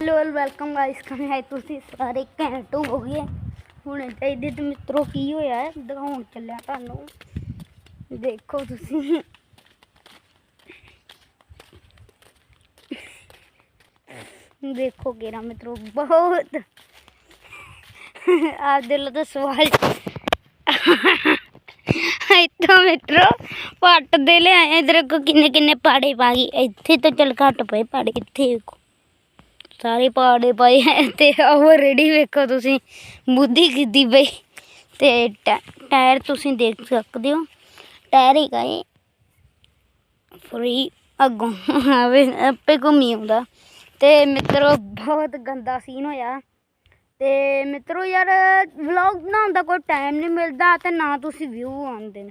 Hello welcome guys ਕਮੇ ਆਏ ਤੁਸੀਂ ਸਾਰੇ ਘੈਂਟ ਹੋ ਗਏ ਹੁਣ ਚਾਹੀਦੇ ਤੇ ਮਿੱਤਰੋ ਕੀ ਹੋਇਆ ਹੈ ਦਿਖਾਉਣ ਚੱਲਿਆ ਤੁਹਾਨੂੰ ਦੇਖੋ ਤੁਸੀਂ ਦੇਖੋ ਗੇਰਾ ਮਿੱਤਰੋ ਬਹੁਤ ਆਪ ਦਿਲ ਦਾ ਸਵਾਲ ਇੱਥੋਂ ਮਿੱਤਰੋ ਪੱਟ ਦੇ ਲਿਆਏ ਇਧਰ ਕੋ ਕਿੰਨੇ ਕਿੰਨੇ ਪਾੜੇ ਪਾ ਗਈ ਇੱਥੇ ਤਾਂ ਚਲ ਘੱਟ ਪਏ ਪਾੜੇ ਇੱਥੇ ਵੇਖੋ ਸਾਰੇ ਪਾੜੇ ਪਏ ਹੈ ਤੇ ਉਹ ਰੈਡੀ ਵੇਖੋ ਤੁਸੀਂ, ਬੁੱਧੀ ਕਿੱਦੀ ਪਈ। ਤੇ ਟੈ- ਟਾਇਰ ਤੁਸੀਂ ਦੇਖ ਸਕਦੇ ਹੋ। ਟਾਇਰ ਹੀ ਗਏ ਫਰੀ ਅੱਗੋਂ ਆਵੇ, ਆਪੇ ਘੁੰਮੀ ਆਉਂਦਾ। ਤੇ ਮਿੱਤਰੋ, ਬਹੁਤ ਗੰਦਾ ਸੀਨ ਹੋਇਆ। ਤੇ ਮਿੱਤਰੋ ਯਾਰ ਵਲੌਗ ਬਣਾਉਣ ਦਾ ਕੋਈ ਟਾਈਮ ਨਹੀਂ ਮਿਲਦਾ ਤੇ ਨਾ ਤੁਸੀਂ ਵਿਊ ਆਉਂਦੇ ਨੇ।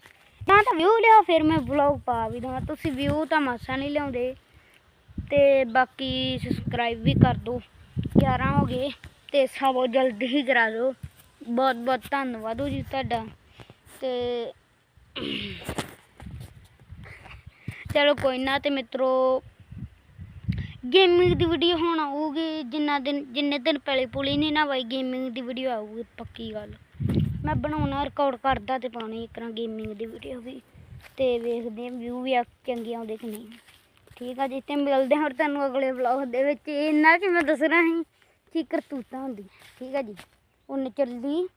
ਨਾ ਤਾਂ ਵਿਊ ਲਿਆ ਫਿਰ ਮੈਂ ਵਲੌਗ ਪਾ ਵੀ ਦਵਾਂ। ਤੁਸੀਂ ਵਿਊ ਤਾਂ ਮਾਸਾ ਨਹੀਂ ਲਿਆਉਂਦੇ। ਤੇ ਬਾਕੀ ਸਬਸਕ੍ਰਾਈਬ ਵੀ ਕਰ ਦਿਓ 11 ਹੋ ਗਏ ਤੇ ਸਭੋ ਜਲਦੀ ਹੀ ਕਰਾ ਦਿਓ। ਬਹੁਤ ਬਹੁਤ ਧੰਨਵਾਦ ਹੋ ਜੀ ਤੁਹਾਡਾ। ਤੇ ਚਲੋ ਕੋਈ ਨਾ ਤੇ ਮਿੱਤਰੋ ਗੇਮਿੰਗ ਦੀ ਵੀਡੀਓ ਹੁਣ ਆਊਗੀ ਜਿੰਨਾ ਦਿਨ, ਜਿੰਨੇ ਦਿਨ ਪਹਿਲੇ ਪੁਲੀ ਨਹੀਂ ਨਾ ਬਾਈ ਗੇਮਿੰਗ ਦੀ ਵੀਡੀਓ ਆਊਗੀ ਪੱਕੀ ਗੱਲ। ਮੈਂ ਬਣਾਉਣਾ ਰਿਕਾਰਡ ਕਰਦਾ ਤੇ ਪਾਉਣੀ ਇੱਕ ਨਾ ਗੇਮਿੰਗ ਦੀ ਵੀਡੀਓ ਵੀ। ਤੇ ਵੇਖਦੇ ਹਾਂ ਵਿਊ ਵੀ ਆ, ਚੰਗੇ ਆਉਂਦੇ ਕਿ ਨਹੀਂ। ਠੀਕ ਆ ਜੀ, ਤੇ ਮਿਲਦੇ ਹਾਂ ਹੁਣ ਤੁਹਾਨੂੰ ਅਗਲੇ ਵਲੌਗ ਦੇ ਵਿੱਚ। ਇੰਨਾ ਕਿ ਮੈਂ ਦੱਸਣਾ ਸੀ ਕੀ ਕਰਤੂਤਾਂ ਹੁੰਦੀਆਂ। ਠੀਕ ਆ ਜੀ ਉਹਨੇ ਚੱਲੀ।